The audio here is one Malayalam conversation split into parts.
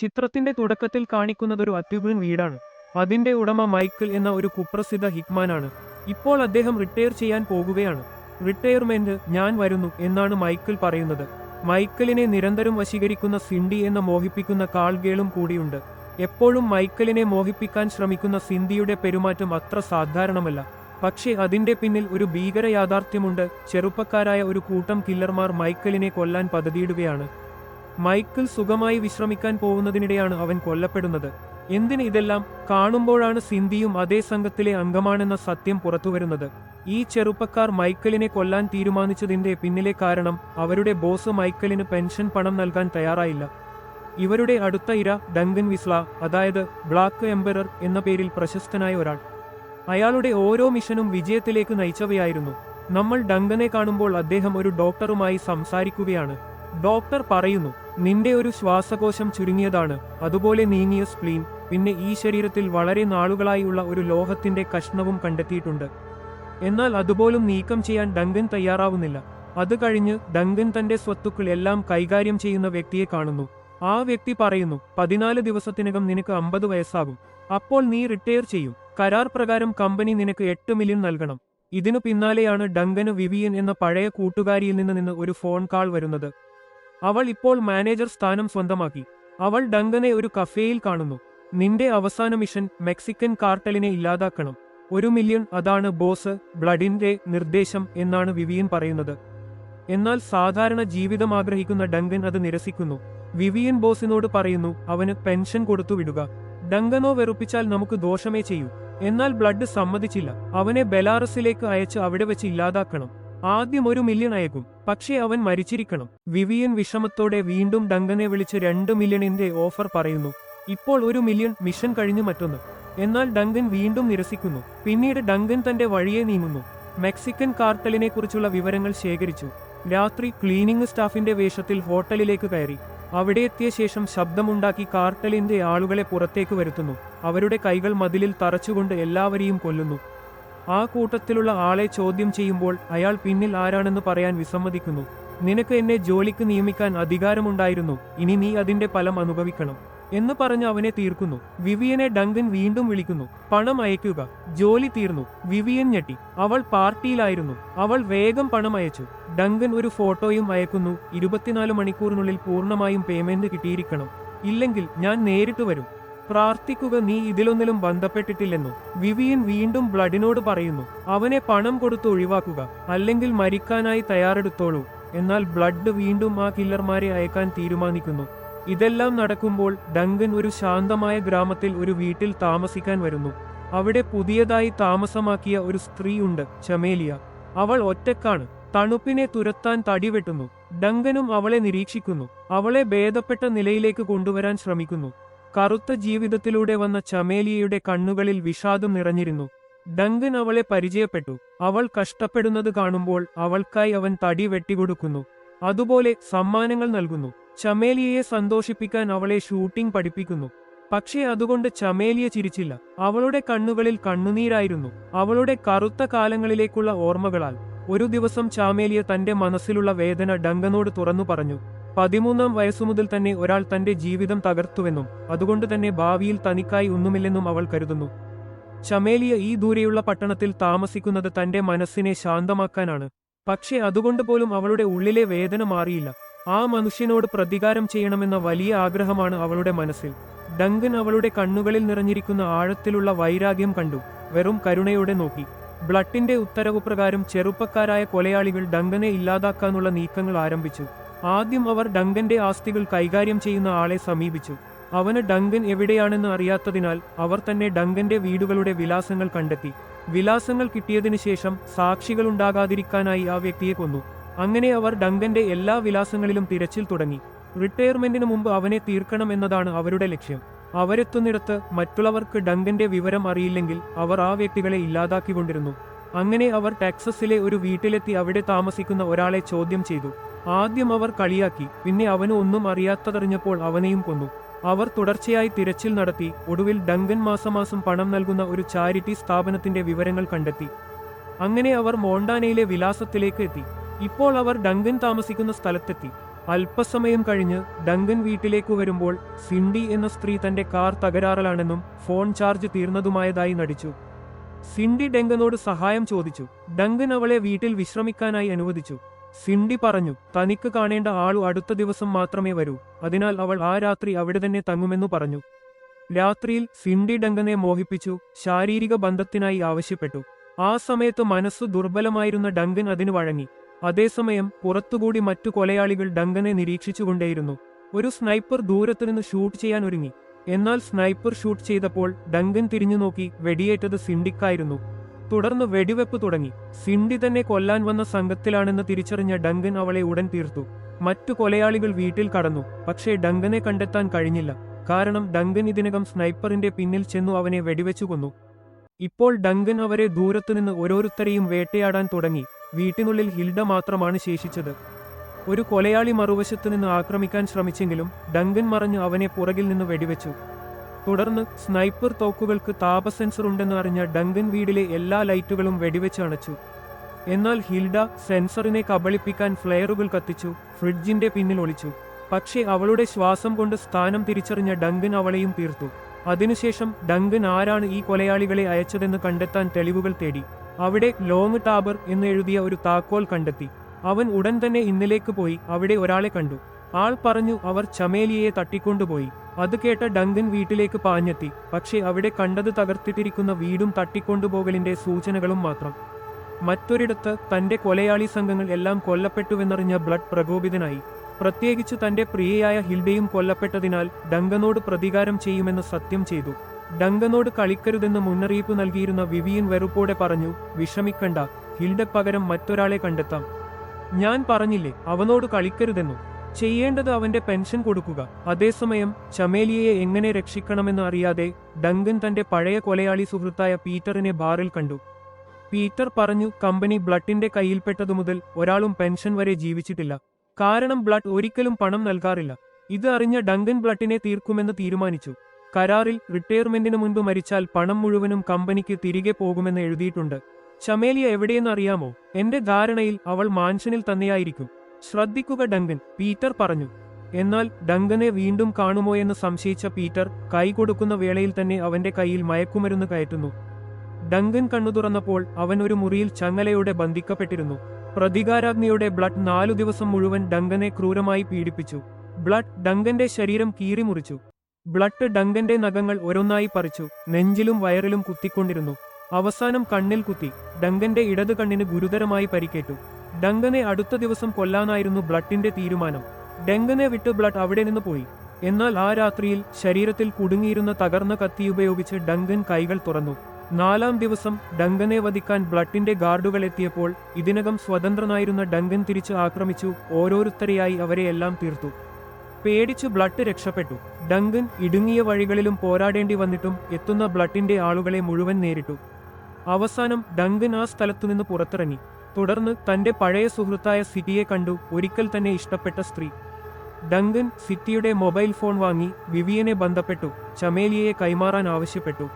ചിത്രത്തിന്റെ തുടക്കത്തിൽ കാണിക്കുന്നത് ഒരു അത്യുഗ്രൻ വീടാണ്. അതിന്റെ ഉടമ മൈക്കിൾ എന്ന ഒരു കുപ്രസിദ്ധ ഹിക്മാനാണ് ഇപ്പോൾ അദ്ദേഹം റിട്ടയർ ചെയ്യാൻ പോകുകയാണ്. റിട്ടയർമെന്റ് ഞാൻ വരുന്നു എന്നാണ് മൈക്കിൾ പറയുന്നത്. മൈക്കിളിനെ നിരന്തരം വശീകരിക്കുന്ന സിന്ധി എന്ന മോഹിപ്പിക്കുന്ന കാൾഗേളും കൂടിയുണ്ട്. എപ്പോഴും മൈക്കിളിനെ മോഹിപ്പിക്കാൻ ശ്രമിക്കുന്ന സിന്ധിയുടെ പെരുമാറ്റം അത്ര സാധാരണമല്ല. പക്ഷേ അതിന്റെ പിന്നിൽ ഒരു ഭീകര യാഥാർത്ഥ്യമുണ്ട്. ചെറുപ്പക്കാരായ ഒരു കൂട്ടം കില്ലർമാർ മൈക്കിളിനെ കൊല്ലാൻ പദ്ധതിയിടുകയാണ്. മൈക്കിൾ സുഖമായി വിശ്രമിക്കാൻ പോകുന്നതിനിടെയാണ് അവൻ കൊല്ലപ്പെടുന്നത്. എന്തിന് ഇതെല്ലാം? കാണുമ്പോഴാണ് സിന്ധിയും അതേ സംഘത്തിലെ അംഗമാണെന്ന സത്യം പുറത്തുവരുന്നത്. ഈ ചെറുപ്പക്കാർ മൈക്കിളിനെ കൊല്ലാൻ തീരുമാനിച്ചതിന്റെ പിന്നിലെ കാരണം അവരുടെ ബോസ് മൈക്കിളിന് പെൻഷൻ പണം നൽകാൻ തയ്യാറായില്ല. ഇവരുടെ അടുത്ത ഇര ഡങ്കൻ വിസ്ല അതായത് ബ്ലാക്ക് എംബറർ എന്ന പേരിൽ പ്രശസ്തനായ ഒരാൾ. അയാളുടെ ഓരോ മിഷനും വിജയത്തിലേക്ക് നയിച്ചവയായിരുന്നു. നമ്മൾ ഡങ്കനെ കാണുമ്പോൾ അദ്ദേഹം ഒരു ഡോക്ടറുമായി സംസാരിക്കുകയാണ്. ഡോക്ടർ പറയുന്നു നിന്റെ ഒരു ശ്വാസകോശം ചുരുങ്ങിയതാണ് അതുപോലെ നീങ്ങിയ സ്പ്ലീൻ പിന്നെ ഈ ശരീരത്തിൽ വളരെ നാളുകളായുള്ള ഒരു ലോഹത്തിന്റെ കഷ്ണവും കണ്ടെത്തിയിട്ടുണ്ട്. എന്നാൽ അതുപോലും നീക്കം ചെയ്യാൻ ഡങ്കൻ തയ്യാറാവുന്നില്ല. അത് കഴിഞ്ഞ് ഡങ്കൻ തന്റെ സ്വത്തുക്കൾ എല്ലാം കൈകാര്യം ചെയ്യുന്ന വ്യക്തിയെ കാണുന്നു. ആ വ്യക്തി പറയുന്നു പതിനാല് ദിവസത്തിനകം നിനക്ക് അമ്പത് വയസ്സാകും. അപ്പോൾ നീ റിട്ടയർ ചെയ്യും. കരാർ പ്രകാരം കമ്പനി നിനക്ക് എട്ട് മില്യൺ നൽകണം. ഇതിനു പിന്നാലെയാണ് ഡങ്കന് വിവിയൻ എന്ന പഴയ കൂട്ടുകാരിയിൽ നിന്ന് നിന്ന് ഒരു ഫോൺ കാൾ വരുന്നത്. അവൾ ഇപ്പോൾ മാനേജർ സ്ഥാനം സ്വന്തമാക്കി. അവൾ ഡങ്കനെ ഒരു കഫേയിൽ കാണുന്നു. നിന്റെ അവസാന മിഷൻ മെക്സിക്കൻ കാർട്ടലിനെ ഇല്ലാതാക്കണം. ഒരു മില്യൺ അതാണ് ബോസ് ബ്ലഡിന്റെ നിർദ്ദേശം എന്നാണ് വിവിയൻ പറയുന്നത്. എന്നാൽ സാധാരണ ജീവിതം ആഗ്രഹിക്കുന്ന ഡങ്കൻ അത് നിരസിക്കുന്നു. വിവിയൻ ബോസിനോട് പറയുന്നു അവന് പെൻഷൻ കൊടുത്തു വിടുക. ഡങ്കനോ വെറുപ്പിച്ചാൽ നമുക്ക് ദോഷമേ ചെയ്യൂ. എന്നാൽ ബ്ലഡ് സമ്മതിച്ചില്ല. അവനെ ബെലാറസിലേക്ക് അയച്ച് അവിടെ വെച്ച് ഇല്ലാതാക്കണം. ആദ്യം ഒരു മില്യൺ അയക്കും. പക്ഷേ അവൻ മരിച്ചിരിക്കണം. വിവിയൻ വിഷമത്തോടെ വീണ്ടും ഡങ്കനെ വിളിച്ച് രണ്ട് മില്യണിന്റെ ഓഫർ പറയുന്നു. ഇപ്പോൾ ഒരു മില്യൺ മിഷൻ കഴിഞ്ഞു മറ്റൊന്ന്. എന്നാൽ ഡങ്കൻ വീണ്ടും നിരസിക്കുന്നു. പിന്നീട് ഡങ്കൻ തന്റെ വഴിയെ നീങ്ങുന്നു. മെക്സിക്കൻ കാർട്ടലിനെ കുറിച്ചുള്ള വിവരങ്ങൾ ശേഖരിച്ചു. രാത്രി ക്ലീനിംഗ് സ്റ്റാഫിന്റെ വേഷത്തിൽ ഹോട്ടലിലേക്ക് കയറി. അവിടെ എത്തിയ ശേഷം ശബ്ദമുണ്ടാക്കി കാർട്ടലിന്റെ ആളുകളെ പുറത്തേക്ക് വരുത്തുന്നു. അവരുടെ കൈകൾ മതിലിൽ തറച്ചുകൊണ്ട് എല്ലാവരെയും കൊല്ലുന്നു. ആ കൂട്ടത്തിലുള്ള ആളെ ചോദ്യം ചെയ്യുമ്പോൾ അയാൾ പിന്നിൽ ആരാണെന്ന് പറയാൻ വിസമ്മതിക്കുന്നു. നിനക്ക് എന്നെ ജോലിക്ക് നിയമിക്കാൻ അധികാരമുണ്ടായിരുന്നു. ഇനി നീ അതിന്റെ ഫലം അനുഭവിക്കണം. എന്ന് പറഞ്ഞ് അവനെ തീർക്കുന്നു. വിവിയനെ ഡങ്കൻ വീണ്ടും വിളിക്കുന്നു. പണം അയക്കുക ജോലി തീർന്നു. വിവിയൻ ഞെട്ടി. അവൾ പാർട്ടിയിലായിരുന്നു. അവൾ വേഗം പണം അയച്ചു. ഡങ്കൻ ഒരു ഫോട്ടോയും അയക്കുന്നു. ഇരുപത്തിനാല് മണിക്കൂറിനുള്ളിൽ പൂർണമായും പേയ്മെന്റ് കിട്ടിയിരിക്കണം. ഇല്ലെങ്കിൽ ഞാൻ നേരിട്ട് വരും. പ്രാർത്ഥിക്കുക നീ ഇതിലൊന്നിലും ബന്ധപ്പെട്ടിട്ടില്ലെന്നു വിവിയൻ വീണ്ടും ബ്ലഡിനോട് പറയുന്നു അവനെ പണം കൊടുത്ത് ഒഴിവാക്കുക അല്ലെങ്കിൽ മരിക്കാനായി തയ്യാറെടുത്തോളൂ എന്നാൽ ബ്ലഡ് വീണ്ടും ആ കില്ലർമാരെ അയക്കാൻ തീരുമാനിക്കുന്നു. ഇതെല്ലാം നടക്കുമ്പോൾ ഡങ്കൻ ഒരു ശാന്തമായ ഗ്രാമത്തിൽ ഒരു വീട്ടിൽ താമസിക്കാൻ വരുന്നു. അവിടെ പുതിയതായി താമസമാക്കിയ ഒരു സ്ത്രീയുണ്ട് ചമേലിയ. അവൾ ഒറ്റക്കാണ് തണുപ്പിനെ തുരത്താൻ തടിവെട്ടുന്നു ഡങ്കനും അവളെ നിരീക്ഷിക്കുന്നു അവളെ ഭേദപ്പെട്ട നിലയിലേക്ക് കൊണ്ടുവരാൻ ശ്രമിക്കുന്നു. കറുത്ത ജീവിതത്തിലൂടെ വന്ന ചമേലിയയുടെ കണ്ണുകളിൽ വിഷാദം നിറഞ്ഞിരുന്നു. ഡങ്കൻ അവളെ പരിചയപ്പെട്ടു. അവൾ കഷ്ടപ്പെടുന്നത് കാണുമ്പോൾ അവൾക്കായി അവൻ തടി വെട്ടിക്കൊടുക്കുന്നു അതുപോലെ സമ്മാനങ്ങൾ നൽകുന്നു. ചമേലിയയെ സന്തോഷിപ്പിക്കാൻ അവളെ ഷൂട്ടിംഗ് പഠിപ്പിക്കുന്നു. പക്ഷേ അതുകൊണ്ട് ചമേലിയ ചിരിച്ചില്ല. അവളുടെ കണ്ണുകളിൽ കണ്ണുനീരായിരുന്നു. അവളുടെ കറുത്ത കാലങ്ങളിലേക്കുള്ള ഓർമ്മകളാൽ ഒരു ദിവസം ചാമേലിയ തന്റെ മനസ്സിലുള്ള വേദന ഡങ്കനോട് തുറന്നു പറഞ്ഞു. പതിമൂന്നാം വയസ്സു മുതൽ തന്നെ ഒരാൾ തന്റെ ജീവിതം തകർത്തുവെന്നും അതുകൊണ്ട് തന്നെ ഭാവിയിൽ തനിക്കായി ഒന്നുമില്ലെന്നും അവൾ കരുതുന്നു. ചമേലിയ ഈ ദൂരെയുള്ള പട്ടണത്തിൽ താമസിക്കുന്നത് തന്റെ മനസ്സിനെ ശാന്തമാക്കാനാണ്. പക്ഷേ അതുകൊണ്ട് പോലും അവളുടെ ഉള്ളിലെ വേദന മാറിയില്ല. ആ മനുഷ്യനോട് പ്രതികാരം ചെയ്യണമെന്ന വലിയ ആഗ്രഹമാണ് അവളുടെ മനസ്സിൽ. ഡങ്കൻ അവളുടെ കണ്ണുകളിൽ നിറഞ്ഞിരിക്കുന്ന ആഴത്തിലുള്ള വൈരാഗ്യം കണ്ടു. വെറും കരുണയോടെ നോക്കി. ബ്ലട്ടിന്റെ ഉത്തരവ് പ്രകാരം ചെറുപ്പക്കാരായ കൊലയാളികൾ ഡങ്കനെ ഇല്ലാതാക്കാനുള്ള നീക്കങ്ങൾ ആരംഭിച്ചു. ആദ്യം അവർ ഡങ്കന്റെ ആസ്തികൾ കൈകാര്യം ചെയ്യുന്ന ആളെ സമീപിച്ചു. അവന് ഡങ്കൻ എവിടെയാണെന്ന് അറിയാത്തതിനാൽ അവർ തന്നെ ഡങ്കന്റെ വീടുകളുടെ വിലാസങ്ങൾ കണ്ടെത്തി. വിലാസങ്ങൾ കിട്ടിയതിനു ശേഷം സാക്ഷികളുണ്ടാകാതിരിക്കാനായി ആ വ്യക്തിയെ കൊന്നു. അങ്ങനെ അവർ ഡങ്കന്റെ എല്ലാ വിലാസങ്ങളിലും തിരച്ചിൽ തുടങ്ങി. റിട്ടയർമെന്റിന് മുമ്പ് അവനെ തീർക്കണം എന്നതാണ് അവരുടെ ലക്ഷ്യം. അവരെത്തുന്നിടത്ത് മറ്റുള്ളവർക്ക് ഡങ്കന്റെ വിവരം അറിയില്ലെങ്കിൽ അവർ ആ വ്യക്തികളെ ഇല്ലാതാക്കിക്കൊണ്ടിരുന്നു. അങ്ങനെ അവർ ടെക്സസിലെ ഒരു വീട്ടിലെത്തി അവിടെ താമസിക്കുന്ന ഒരാളെ ചോദ്യം ചെയ്തു. ആദ്യം അവർ കളിയാക്കി പിന്നെ അവന് ഒന്നും അറിയാത്തതറിഞ്ഞപ്പോൾ അവനെയും കൊന്നു. അവർ തുടർച്ചയായി തിരച്ചിൽ നടത്തി ഒടുവിൽ ഡങ്കൻ മാസമാസം പണം നൽകുന്ന ഒരു ചാരിറ്റി സ്ഥാപനത്തിന്റെ വിവരങ്ങൾ കണ്ടെത്തി. അങ്ങനെ അവർ മോണ്ടാനയിലെ വിലാസത്തിലേക്ക് എത്തി. ഇപ്പോൾ അവർ ഡങ്കൻ താമസിക്കുന്ന സ്ഥലത്തെത്തി. അല്പസമയം കഴിഞ്ഞ് ഡങ്കൻ വീട്ടിലേക്ക് വരുമ്പോൾ സിൻഡി എന്ന സ്ത്രീ തന്റെ കാർ തകരാറിലാണെന്നും ഫോൺ ചാർജ് തീർന്നതുമായതായി നടിച്ചു. സിൻഡി ഡങ്കനോട് സഹായം ചോദിച്ചു. ഡങ്കൻ അവളെ വീട്ടിൽ വിശ്രമിക്കാനായി അനുവദിച്ചു. സിൻഡി പറഞ്ഞു തനിക്ക് കാണേണ്ട ആളു അടുത്ത ദിവസം മാത്രമേ വരൂ. അതിനാൽ അവൾ ആ രാത്രി അവിടെ തന്നെ തങ്ങുമെന്നു പറഞ്ഞു. രാത്രിയിൽ സിണ്ടി ഡങ്കനെ മോഹിപ്പിച്ചു ശാരീരിക ബന്ധത്തിനായി ആവശ്യപ്പെട്ടു. ആ സമയത്ത് മനസ്സു ദുർബലമായിരുന്ന ഡങ്കൻ അതിനു വഴങ്ങി. അതേസമയം പുറത്തുകൂടി മറ്റു കൊലയാളികൾ ഡങ്കനെ നിരീക്ഷിച്ചുകൊണ്ടേയിരുന്നു. ഒരു സ്നൈപ്പർ ദൂരത്തുനിന്ന് ഷൂട്ട് ചെയ്യാൻ ഒരുങ്ങി. എന്നാൽ സ്നൈപ്പർ ഷൂട്ട് ചെയ്തപ്പോൾ ഡങ്കൻ തിരിഞ്ഞു നോക്കി വെടിയേറ്റത് സിൻഡിക്കായിരുന്നു തുടർന്ന് വെടിവെപ്പ് തുടങ്ങി. സിണ്ടി തന്നെ കൊല്ലാൻ വന്ന സംഘത്തിലാണെന്ന് തിരിച്ചറിഞ്ഞ ഡങ്കൻ അവളെ ഉടൻ തീർത്തു. മറ്റു കൊലയാളികൾ വീട്ടിൽ കടന്നു. പക്ഷേ ഡങ്കനെ കണ്ടെത്താൻ കഴിഞ്ഞില്ല. കാരണം ഡങ്കൻ ഇതിനകം സ്നൈപ്പറിന്റെ പിന്നിൽ ചെന്നു അവനെ വെടിവെച്ചു കൊന്നു. ഇപ്പോൾ ഡങ്കൻ അവരെ ദൂരത്തുനിന്ന് ഓരോരുത്തരെയും വേട്ടയാടാൻ തുടങ്ങി. വീട്ടിനുള്ളിൽ ഹിൽഡ മാത്രമാണ് ശേഷിച്ചത്. ഒരു കൊലയാളി മറുവശത്തുനിന്ന് ആക്രമിക്കാൻ ശ്രമിച്ചെങ്കിലും ഡങ്കൻ മറഞ്ഞ് അവനെ പുറകിൽ നിന്ന് വെടിവെച്ചു. തുടർന്ന് സ്നൈപ്പർ തോക്കുകൾക്ക് താപ സെൻസർ ഉണ്ടെന്ന് അറിഞ്ഞ ഡങ്കൻ വീടിലെ എല്ലാ ലൈറ്റുകളും വെടിവെച്ച് അണച്ചു. എന്നാൽ ഹിൽഡ സെൻസറിനെ കബളിപ്പിക്കാൻ ഫ്ലെയറുകൾ കത്തിച്ചു ഫ്രിഡ്ജിന്റെ പിന്നിൽ ഒളിച്ചു. പക്ഷേ അവളുടെ ശ്വാസം കൊണ്ട് സ്ഥാനം തിരിച്ചറിഞ്ഞ ഡങ്കൻ അവളെയും തീർത്തു. അതിനുശേഷം ഡങ്കൻ ആരാണ് ഈ കൊലയാളികളെ അയച്ചതെന്ന് കണ്ടെത്താൻ തെളിവുകൾ തേടി. അവിടെ ലോങ് ടാബർ എന്ന് എഴുതിയ ഒരു താക്കോൽ കണ്ടെത്തി. അവൻ ഉടൻ തന്നെ ഇന്നിലേക്ക് പോയി അവിടെ ഒരാളെ കണ്ടു. ആൾ പറഞ്ഞു അവർ ചമേലിയെ തട്ടിക്കൊണ്ടുപോയി. അത് കേട്ട ഡങ്കൻ വീട്ടിലേക്ക് പാഞ്ഞെത്തി. പക്ഷേ അവിടെ കണ്ടത് തകർത്തിട്ടിരിക്കുന്ന വീടും തട്ടിക്കൊണ്ടുപോകലിന്റെ സൂചനകളും മാത്രം. മറ്റൊരിടത്ത് തന്റെ കൊലയാളി സംഘങ്ങൾ എല്ലാം കൊല്ലപ്പെട്ടുവെന്നറിഞ്ഞ ബ്ലഡ് പ്രകോപിതനായി. പ്രത്യേകിച്ച് തന്റെ പ്രിയയായ ഹിൽഡയും കൊല്ലപ്പെട്ടതിനാൽ ഡങ്കനോട് പ്രതികാരം ചെയ്യുമെന്ന് സത്യം ചെയ്തു. ഡങ്കനോട് കളിക്കരുതെന്ന് മുന്നറിയിപ്പ് നൽകിയിരുന്ന വിവിയൻ വെറുപ്പോടെ പറഞ്ഞു വിഷമിക്കണ്ട ഹിൽഡ പകരം മറ്റൊരാളെ കണ്ടെത്താം. ഞാൻ പറഞ്ഞില്ലേ അവനോട് കളിക്കരുതെന്നു. ചെയ്യേണ്ടത് അവന്റെ പെൻഷൻ കൊടുക്കുക. അതേസമയം ചമേലിയയെ എങ്ങനെ രക്ഷിക്കണമെന്ന് അറിയാതെ ഡങ്കൻ തന്റെ പഴയ കൊലയാളി സുഹൃത്തായ പീറ്ററിനെ ബാറിൽ കണ്ടു. പീറ്റർ പറഞ്ഞു കമ്പനി ബ്ലഡിന്റെ കയ്യിൽപ്പെട്ടതു മുതൽ ഒരാളും പെൻഷൻ വരെ ജീവിച്ചിട്ടില്ല. കാരണം ബ്ലഡ് ഒരിക്കലും പണം നൽകാറില്ല. ഇത് അറിഞ്ഞ ഡങ്കൻ ബ്ലഡിനെ തീർക്കുമെന്ന് തീരുമാനിച്ചു. കരാറിൽ റിട്ടയർമെന്റിന് മുൻപ് മരിച്ചാൽ പണം മുഴുവനും കമ്പനിക്ക് തിരികെ പോകുമെന്ന് എഴുതിയിട്ടുണ്ട്. ചമേലിയ എവിടെയെന്ന് അറിയാമോ? എന്റെ ധാരണയിൽ അവൾ മാൻഷനിൽ തന്നെയായിരിക്കും. ശ്രദ്ധിക്കുക ഡങ്കൻ. പീറ്റർ പറഞ്ഞു. എന്നാൽ ഡങ്കനെ വീണ്ടും കാണുമോ എന്ന് സംശയിച്ച പീറ്റർ കൈ കൊടുക്കുന്ന വേളയിൽ തന്നെ അവന്റെ കയ്യിൽ മയക്കുമരുന്ന് കയറ്റുന്നു. ഡങ്കൻ കണ്ണു തുറന്നപ്പോൾ അവൻ ഒരു മുറിയിൽ ചങ്ങലയോടെ ബന്ധിക്കപ്പെട്ടിരുന്നു. പ്രതികാരാഗ്നിയുടെ ബ്ലഡ് നാലു ദിവസം മുഴുവൻ ഡങ്കനെ ക്രൂരമായി പീഡിപ്പിച്ചു. ബ്ലഡ് ഡങ്കന്റെ ശരീരം കീറിമുറിച്ചു ബ്ലഡ് ഡങ്കന്റെ നഖങ്ങൾ ഓരോന്നായി പറിച്ചു. നെഞ്ചിലും വയറിലും കുത്തിക്കൊണ്ടിരുന്നു. അവസാനം കണ്ണിൽ കുത്തി. ഡങ്കന്റെ ഇടത് കണ്ണിന് ഗുരുതരമായി പരിക്കേറ്റു. ഡങ്കനെ അടുത്ത ദിവസം കൊല്ലാനായിരുന്നു ബ്ലഡിന്റെ തീരുമാനം. ഡങ്കനെ വിട്ട് ബ്ലഡ് അവിടെ നിന്ന് പോയി. എന്നാൽ ആ രാത്രിയിൽ ശരീരത്തിൽ കുടുങ്ങിയിരുന്ന തകർന്ന കത്തി ഉപയോഗിച്ച് ഡങ്കൻ കൈകൾ തുറന്നു. നാലാം ദിവസം ഡങ്കനെ വധിക്കാൻ ബ്ലഡിന്റെ ഗാർഡുകൾ എത്തിയപ്പോൾ ഇതിനകം സ്വതന്ത്രനായിരുന്ന ഡങ്കൻ തിരിച്ച് ആക്രമിച്ചു. ഓരോരുത്തരെയായി അവരെ എല്ലാം തീർത്തു. പേടിച്ചു ബ്ലഡ് രക്ഷപ്പെട്ടു. ഡങ്കൻ ഇടുങ്ങിയ വഴികളിലും പോരാടേണ്ടി വന്നിട്ടും എത്തുന്ന ബ്ലഡിന്റെ ആളുകളെ മുഴുവൻ നേരിട്ടു. അവസാനം ഡങ്കൻ ആ സ്ഥലത്തുനിന്ന് പുറത്തിറങ്ങി. തുടർന്ന് തന്റെ പഴയ സുഹൃത്തായ സിറ്റിയെ കണ്ടു ഒരിക്കൽ തന്നെ ഇഷ്ടപ്പെട്ട സ്ത്രീ. ഡങ്കൻ സിറ്റിയുടെ മൊബൈൽ ഫോൺ വാങ്ങി വിവിയനെ ബന്ധപ്പെട്ടു ചമേലിയയെ കൈമാറാൻ ആവശ്യപ്പെട്ടു.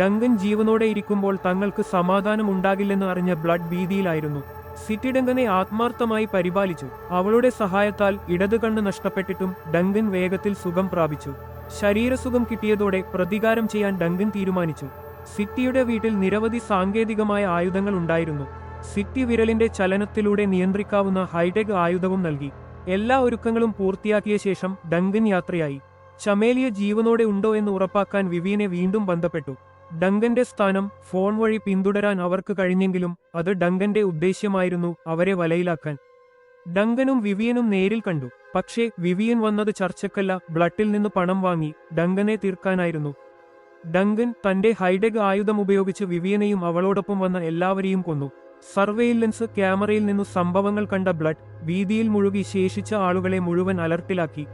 ഡങ്കൻ ജീവനോടെ ഇരിക്കുമ്പോൾ തങ്ങൾക്ക് സമാധാനം ഉണ്ടാകില്ലെന്ന് അറിഞ്ഞ ബ്ലഡ് ഭീതിയിലായിരുന്നു. സിറ്റി ഡങ്കനെ ആത്മാർത്ഥമായി പരിപാലിച്ചു. അവളുടെ സഹായത്താൽ ഇടത് കണ്ണ് നഷ്ടപ്പെട്ടിട്ടും ഡങ്കൻ വേഗത്തിൽ സുഖം പ്രാപിച്ചു. ശരീരസുഖം കിട്ടിയതോടെ പ്രതികാരം ചെയ്യാൻ ഡങ്കൻ തീരുമാനിച്ചു. സിറ്റിയുടെ വീട്ടിൽ നിരവധി സാങ്കേതികമായ ആയുധങ്ങൾ ഉണ്ടായിരുന്നു. സിറ്റി വിരലിന്റെ ചലനത്തിലൂടെ നിയന്ത്രിക്കാവുന്ന ഹൈടെക് ആയുധവും നൽകി. എല്ലാ ഒരുക്കങ്ങളും പൂർത്തിയാക്കിയ ശേഷം ഡങ്കൻ യാത്രയായി. ചമേലിയ ജീവനോടെ ഉണ്ടോ എന്ന് ഉറപ്പാക്കാൻ വിവിയനെ വീണ്ടും ബന്ധപ്പെട്ടു. ഡങ്കന്റെ സ്ഥാനം ഫോൺ വഴി പിന്തുടരാൻ അവർക്ക് കഴിഞ്ഞെങ്കിലും അത് ഡങ്കന്റെ ഉദ്ദേശ്യമായിരുന്നു അവരെ വലയിലാക്കാൻ. ഡങ്കനും വിവിയനും നേരിൽ കണ്ടു. പക്ഷേ വിവിയൻ വന്നത് ചർച്ചക്കല്ല ബ്ലട്ടിൽ നിന്ന് പണം വാങ്ങി ഡങ്കനെ തീർക്കാനായിരുന്നു. ഡങ്കൻ തന്റെ ഹൈഡെഗ് ആയുധം ഉപയോഗിച്ച് വിവിയനെയും അവളോടൊപ്പം വന്ന എല്ലാവരെയും കൊന്നു. സർവെയിലൻസ് ക്യാമറയിൽ നിന്നു സംഭവങ്ങൾ കണ്ട ബ്ലഡ് വീതിയിൽ മുഴുകി ശേഷിച്ച ആളുകളെ മുഴുവൻ അലർട്ടിലാക്കി.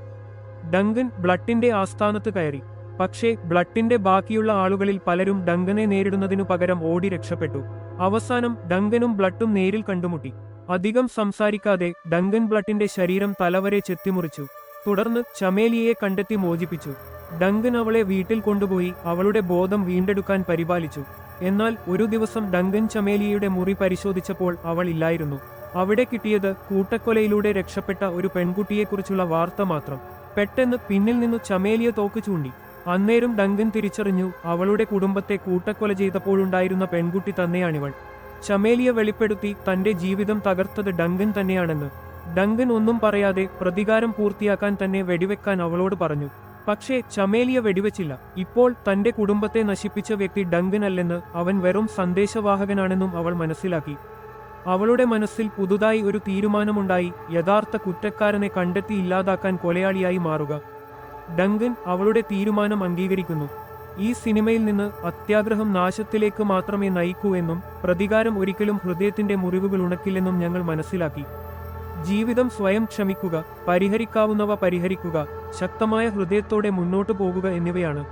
ഡങ്കൻ ബ്ലഡിന്റെ ആസ്ഥാനത്ത് കയറി. പക്ഷേ ബ്ലഡിന്റെ ബാക്കിയുള്ള ആളുകളിൽ പലരും ഡങ്കനെ നേരിടുന്നതിനു പകരം ഓടി രക്ഷപ്പെട്ടു. അവസാനം ഡങ്കനും ബ്ലഡും നേരിൽ കണ്ടുമുട്ടി. അധികം സംസാരിക്കാതെ ഡങ്കൻ ബ്ലഡിന്റെ ശരീരം തലവരെ ചെത്തിമുറിച്ചു. തുടർന്ന് ചമേലിയെ കണ്ടെത്തി മോചിപ്പിച്ചു. ഡങ്കൻ അവളെ വീട്ടിൽ കൊണ്ടുപോയി അവളുടെ ബോധം വീണ്ടെടുക്കാൻ പരിപാലിച്ചു. എന്നാൽ ഒരു ദിവസം ഡങ്കൻ ചമേലിയുടെ മുറി പരിശോധിച്ചപ്പോൾ അവൾ ഇല്ലായിരുന്നു. അവിടെ കിട്ടിയത് കൂട്ടക്കൊലയിലൂടെ രക്ഷപ്പെട്ട ഒരു പെൺകുട്ടിയെക്കുറിച്ചുള്ള വാർത്ത മാത്രം. പെട്ടെന്ന് പിന്നിൽ നിന്നു ചമേലിയ തോക്ക് ചൂണ്ടി. അന്നേരം ഡങ്കൻ തിരിച്ചറിഞ്ഞു അവളുടെ കുടുംബത്തെ കൂട്ടക്കൊല ചെയ്തപ്പോഴുണ്ടായിരുന്ന പെൺകുട്ടി തന്നെയാണിവൾ. ചമേലിയ വെളിപ്പെടുത്തി തന്റെ ജീവിതം തകർത്തത് ഡങ്കൻ തന്നെയാണെന്ന്. ഡങ്കൻ ഒന്നും പറയാതെ പ്രതികാരം പൂർത്തിയാക്കാൻ തന്നെ വെടിവെക്കാൻ അവളോട് പറഞ്ഞു. പക്ഷേ ചമേലിയ വെടിവെച്ചില്ല. ഇപ്പോൾ തന്റെ കുടുംബത്തെ നശിപ്പിച്ച വ്യക്തി ഡങ്കൻ അല്ലെന്ന് അവൻ വെറും സന്ദേശവാഹകനാണെന്നും അവൾ മനസ്സിലാക്കി. അവളുടെ മനസ്സിൽ പുതുതായി ഒരു തീരുമാനമുണ്ടായി യഥാർത്ഥ കുറ്റക്കാരനെ കണ്ടെത്തി ഇല്ലാതാക്കാൻ കൊലയാളിയായി മാറുക. ഡങ്കൻ അവളുടെ തീരുമാനം അംഗീകരിക്കുന്നു. ഈ സിനിമയിൽ നിന്ന് അത്യാഗ്രഹം നാശത്തിലേക്ക് മാത്രമേ നയിക്കൂ എന്നും പ്രതികാരം ഒരിക്കലും ഹൃദയത്തിന്റെ മുറിവുകൾ ഉണക്കില്ലെന്നും ഞങ്ങൾ മനസ്സിലാക്കി. ജീവിതം സ്വയം ക്ഷമിക്കുക പരിഹരിക്കാവുന്നവ പരിഹരിക്കുക ശക്തമായ ഹൃദയത്തോടെ മുന്നോട്ടു പോകുക എന്നിവയാണ്.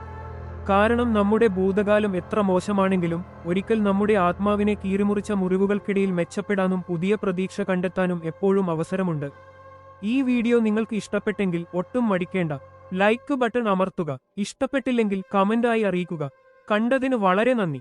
കാരണം നമ്മുടെ ഭൂതകാലം എത്ര മോശമാണെങ്കിലും ഒരിക്കൽ നമ്മുടെ ആത്മാവിനെ കീറിമുറിച്ച മുറിവുകൾക്കിടയിൽ മെച്ചപ്പെടാനും പുതിയ പ്രതീക്ഷ കണ്ടെത്താനും എപ്പോഴും അവസരമുണ്ട്. ഈ വീഡിയോ നിങ്ങൾക്ക് ഇഷ്ടപ്പെട്ടെങ്കിൽ ഒട്ടും മടിക്കേണ്ട. ലൈക്ക് ബട്ടൺ അമർത്തുക. ഇഷ്ടപ്പെട്ടില്ലെങ്കിൽ കമന്റായി അറിയിക്കുക. കണ്ടതിന് വളരെ നന്ദി.